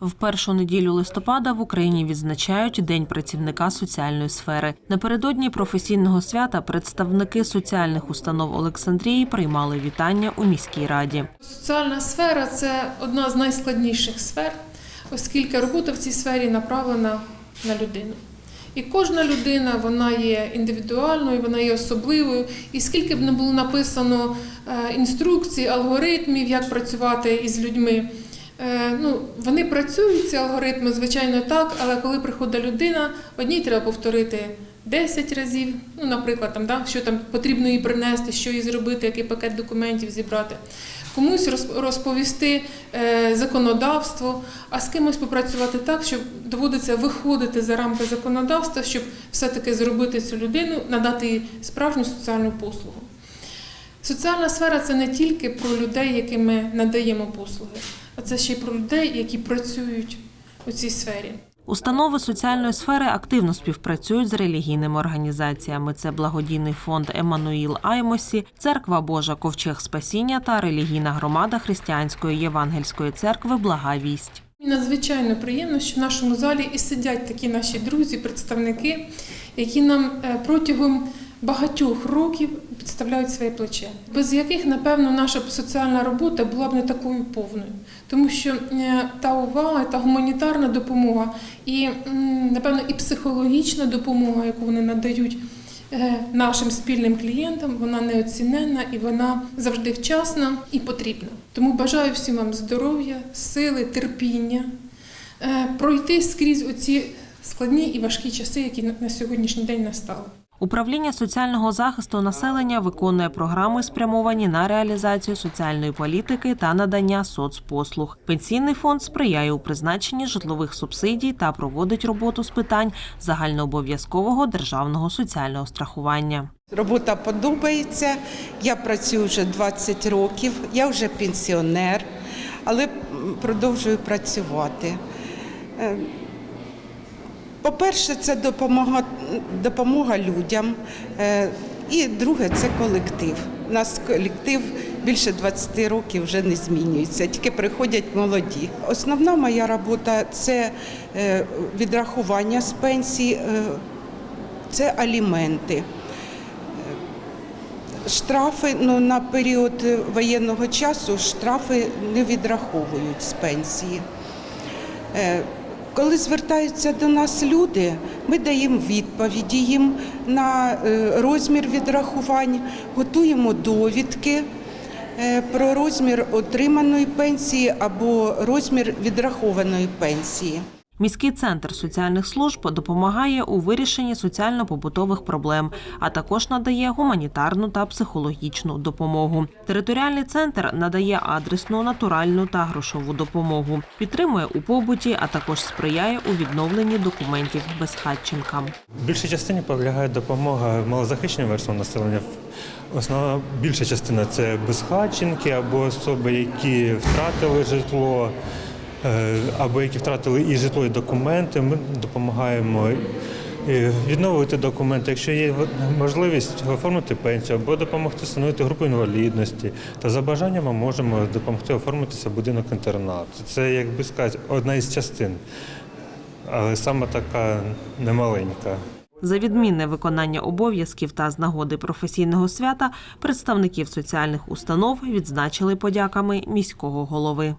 В першу неділю листопада в Україні відзначають День працівника соціальної сфери. Напередодні професійного свята представники соціальних установ Олександрії приймали вітання у міській раді. Соціальна сфера це одна з найскладніших сфер, оскільки робота в цій сфері направлена на людину. І кожна людина вона є індивідуальною, вона є особливою. І скільки б не було написано е, інструкцій, алгоритмів, як працювати із людьми. Е, Ну, вони працюють, ці алгоритми, звичайно, так, але коли приходить людина, одній треба повторити 10 разів. Ну, наприклад, там, да, що там потрібно їй принести, що їй зробити, який пакет документів зібрати. Комусь розповісти е, законодавство, а з кимось попрацювати так, щоб доводиться виходити за рамки законодавства, щоб все-таки зробити цю людину, надати їй справжню соціальну послугу. Соціальна сфера це не тільки про людей, яким ми надаємо послуги, а це ще й про людей, які працюють у цій сфері. Установи соціальної сфери активно співпрацюють з релігійними організаціями. Це благодійний фонд Еммануїл Аймосі, Церква Божа Ковчег Спасіння та релігійна громада Християнської Євангельської церкви Блага вість. Мені надзвичайно приємно, що в нашому залі і сидять такі наші друзі, представники, які нам е, протягом багатьох років підставляють своє плече, без яких, напевно, наша соціальна робота була б не такою повною, тому що е, та увага, та гуманітарна допомога, і напевно і психологічна допомога, яку вони надають. е, Нашим спільним клієнтам вона неоціненна і вона завжди вчасна і потрібна. Тому бажаю всім вам здоров'я, сили, терпіння, е, пройти скрізь оці складні і важкі часи, які на- на сьогоднішній день настали. Управління соціального захисту населення виконує програми, спрямовані на реалізацію соціальної політики та надання соцпослуг. Пенсійний фонд сприяє у призначенні житлових субсидій та проводить роботу з питань загальнообов'язкового державного соціального страхування. Робота подобається. Я працюю вже 20 років, я вже пенсіонер, але продовжую працювати. По-перше, це допомога, допомога людям. Е, І друге це колектив. У нас колектив більше 20 років вже не змінюється, тільки приходять молоді. Основна моя робота це е, відрахування з пенсії, е, це аліменти. Штрафи ну, на період воєнного часу штрафи не відраховують з пенсії. Коли звертаються до нас люди, ми даємо відповіді їм на е, розмір відрахувань, готуємо довідки е, про розмір отриманої пенсії або розмір відрахованої пенсії. Міський центр соціальних служб допомагає у вирішенні соціально-побутових проблем, а також надає гуманітарну та психологічну допомогу. Територіальний центр надає адресну, натуральну та грошову допомогу, підтримує у побуті, а також сприяє у відновленні документів безхатченкам. Більшій частині полягає допомога малозахищеним верствам населення. Основна більша частина це безхатченки або особи, які втратили житло, або які втратили і житло, і документи. Ми допомагаємо е, відновити документи, якщо є можливість оформити пенсію або допомогти встановити групу інвалідності. Та за бажанням ми можемо допомогти оформитися будинок інтернат. Це, як би сказати, одна із частин, але саме така немаленька. За відмінне виконання обов'язків та з нагоди професійного свята представників соціальних установ відзначили подяками міського голови.